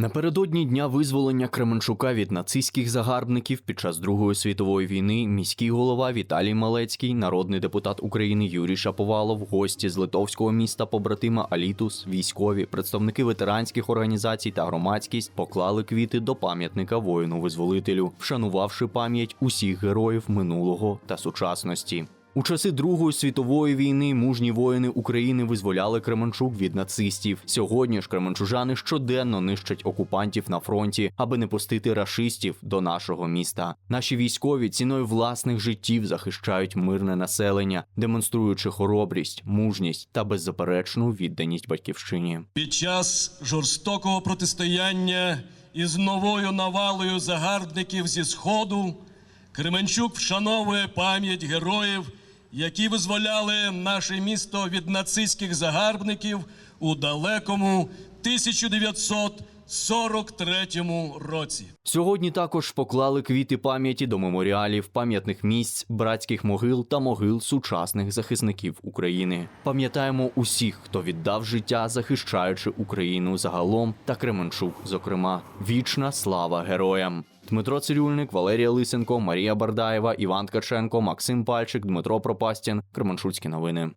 Напередодні дня визволення Кременчука від нацистських загарбників під час Другої світової війни міський голова Віталій Малецький, народний депутат України Юрій Шаповалов, гості з литовського міста побратима Алітус, військові, представники ветеранських організацій та громадськість поклали квіти до пам'ятника воїну-визволителю, вшанувавши пам'ять усіх героїв минулого та сучасності. У часи Другої світової війни мужні воїни України визволяли Кременчук від нацистів. Сьогодні ж кременчужани щоденно нищать окупантів на фронті, аби не пустити рашистів до нашого міста. Наші військові ціною власних життів захищають мирне населення, демонструючи хоробрість, мужність та беззаперечну відданість батьківщині. Під час жорстокого протистояння із новою навалою загарбників зі Сходу Кременчук вшановує пам'ять героїв, які визволяли наше місто від нацистських загарбників у далекому 1943 році. Сьогодні також поклали квіти пам'яті до меморіалів, пам'ятних місць, братських могил та могил сучасних захисників України. Пам'ятаємо усіх, хто віддав життя, захищаючи Україну загалом та Кременчук. Зокрема, вічна слава героям. Дмитро Цирюльник, Валерія Лисенко, Марія Бардаєва, Іван Ткаченко, Максим Пальчик, Дмитро Пропастін. Кременчуцькі новини.